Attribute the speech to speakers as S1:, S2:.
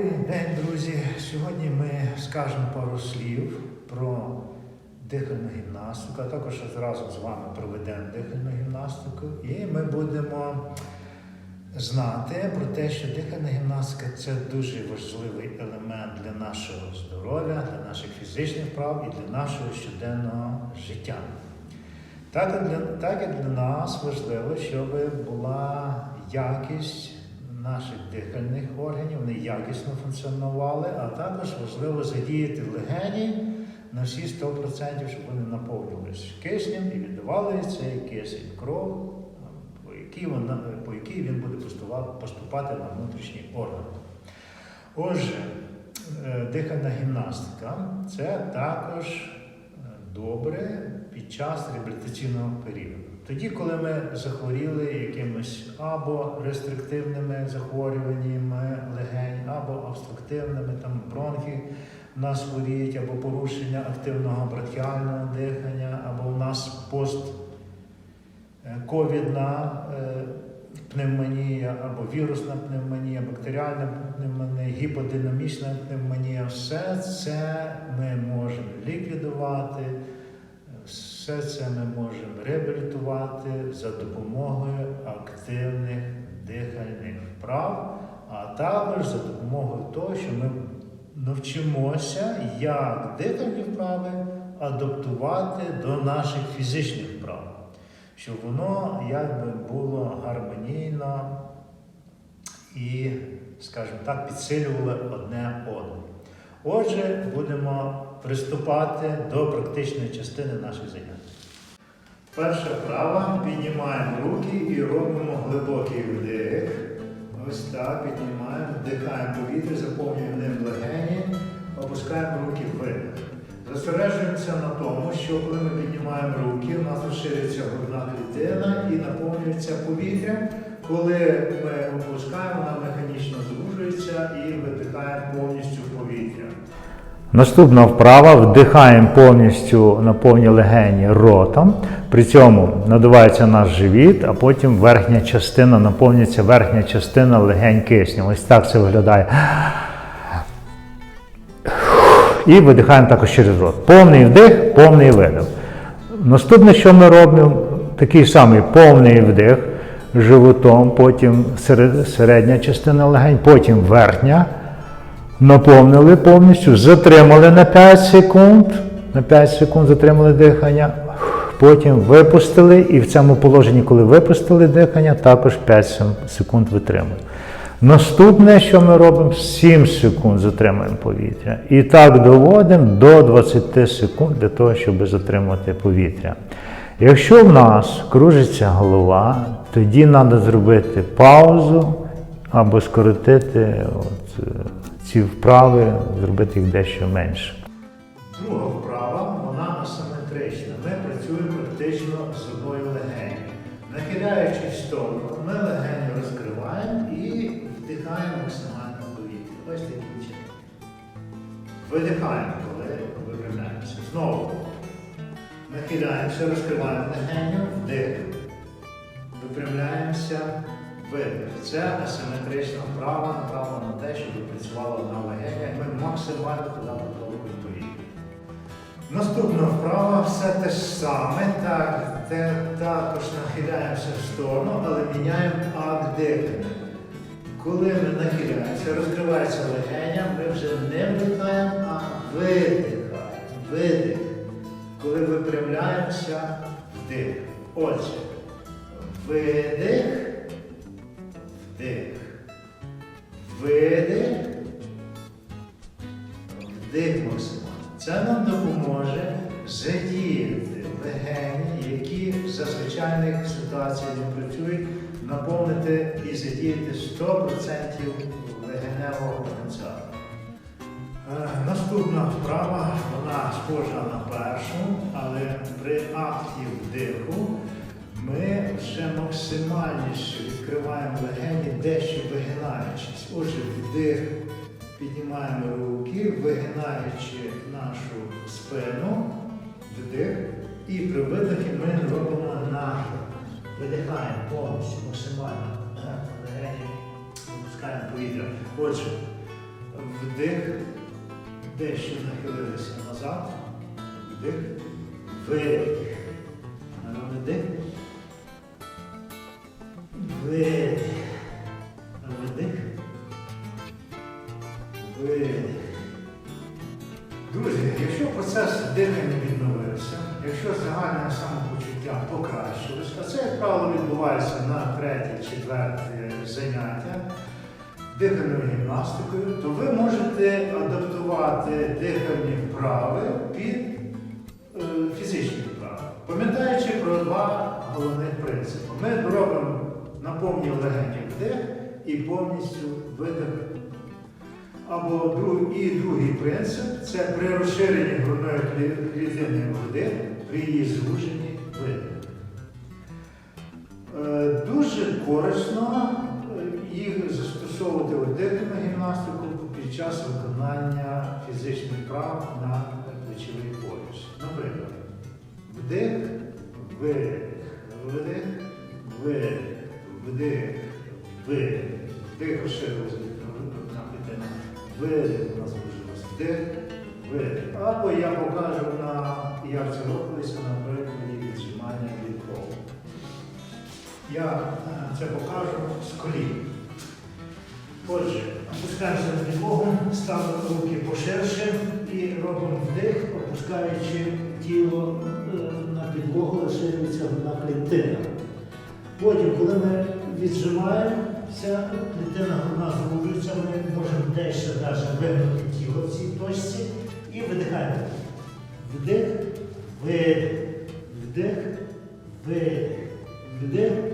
S1: День, друзі! Сьогодні ми скажемо пару слів про дихальну гімнастику, а також разом з вами проведемо дихальну гімнастику. І ми будемо знати про те, що дихальна гімнастика це дуже важливий елемент для нашого здоров'я, для наших фізичних вправ і для нашого щоденного життя. Так як для, так як для нас важливо, щоб була якість наших дихальних органів, вони якісно функціонували, а також важливо задіяти легені на всі 100%, щоб вони наповнювалися киснем і віддавали цей кисень кров, по якій, вона, по якій він буде поступати, на внутрішні органи. Отже, е, дихальна гімнастика це також добре під час реабілітаційного періоду. Тоді, коли ми захворіли якимись або рестриктивними захворюваннями легень, або обструктивними, там бронхи в нас хворіють, або порушення активного бронхіального дихання, або у нас пост е, е, пневмонія, або вірусна пневмонія, бактеріальна пневмонія, гіподинамічна пневмонія, все це ми можемо ліквідувати. Все це ми можемо реабілітувати за допомогою активних дихальних вправ, а також за допомогою того, що ми навчимося, як дихальні вправи адаптувати до наших фізичних вправ, щоб воно якби було гармонійно і, скажімо так, підсилювало одне одне. Отже, будемо приступати до практичної частини наших занять. Перша вправа. Піднімаємо руки і робимо глибокий вдих. Ось так піднімаємо, вдихаємо повітря, заповнюємо ним легені, опускаємо руки видих. Зосереджуємося на тому, що коли ми піднімаємо руки, у нас розширюється грудна клітина і наповнюється повітрям. Коли ми опускаємо, вона механічно звужується і видихаємо повністю повітря. Наступна вправа вдихаємо повністю на повні легені ротом. При цьому надувається наш живіт, а потім верхня частина наповнюється верхня частина легень киснем. Ось так це виглядає. І видихаємо також через рот. Повний вдих, повний видих. Наступне, що ми робимо, такий самий повний вдих животом, потім середня частина легень, потім верхня. Наповнили повністю, затримали на 5 секунд. На 5 секунд затримали дихання. Потім випустили, і в цьому положенні, коли випустили дихання, також 5 секунд витримуємо. Наступне, що ми робимо, 7 секунд затримуємо повітря. І так доводимо до 20 секунд для того, щоб затримати повітря. Якщо в нас кружиться голова, тоді треба зробити паузу або скоротити от, ці вправи, зробити їх дещо менше. Друга вправа, Видихаємо, коли випрямляємося. Знову. Нахиляємося, розкриваємо легеню, вдих. Випрямляємося, видих. Це асиметрична вправа, направлена на те, щоб працювала на легенях. Ми максимально туди протовуємо повітря. Наступна вправа все те ж саме. Так, те, також нахиляємося в сторону, але міняємо акт дихання. Коли ми нахиляємося, розкривається легеня, ми вже не вдихаємо, а видихаємо. Видих. Коли випрямляємося, вдих. Отже, видих, вдих. Видих. Вдих. Це нам допоможе задіяти легені, які в зазвичайних ситуаціях не працюють, наповнити і задіяти 100% легеневого потенціалу. Е, Наступна вправа, вона схожа на першу, але при акті вдиху ми вже максимальніше відкриваємо легені, дещо вигинаючись. Отже, вдих, піднімаємо руки, вигинаючи нашу спину, вдих. І при видихі ми робимо нахил. Видихаємо повністю максимально. Легені випускаємо повітря. Отже, вдих, дещо нахилилися назад, вдих, видих. Вдих. Видих. Самопочуття покращилось, а це, як правило, відбувається на третє, четверте заняття. Дихальною гімнастикою, то ви можете адаптувати дихальні вправи під е, фізичні вправи, пам'ятаючи про два головних принципи. Ми робимо наповнюємо легені вдих і повністю видих. Або і другий принцип це при розширенні грудної клітини вдих, при її звуженні видих. Е, Дуже корисно е, їх застосовувати дихальну гімнастику під час виконання фізичних вправ на плечовий пояс. Наприклад, вдих, видих, вдих, видих, вдих, видих. Вдих розширився на клітина. Видих у нас. Вдих, видих. Або я покажу на як це робилося від полу. Я е, це покажу з колін. Отже, опускаємося на підлогу, ставимо руки поширше і робимо вдих, опускаючи тіло е, на підлогу, розширюється на клітина. Потім, коли ми віджимаємося, клітина грудна звужується, ми можемо дещо вигнути тіло в цій точці і видихаємо. Вдих, видих, вдих, видих, вдих.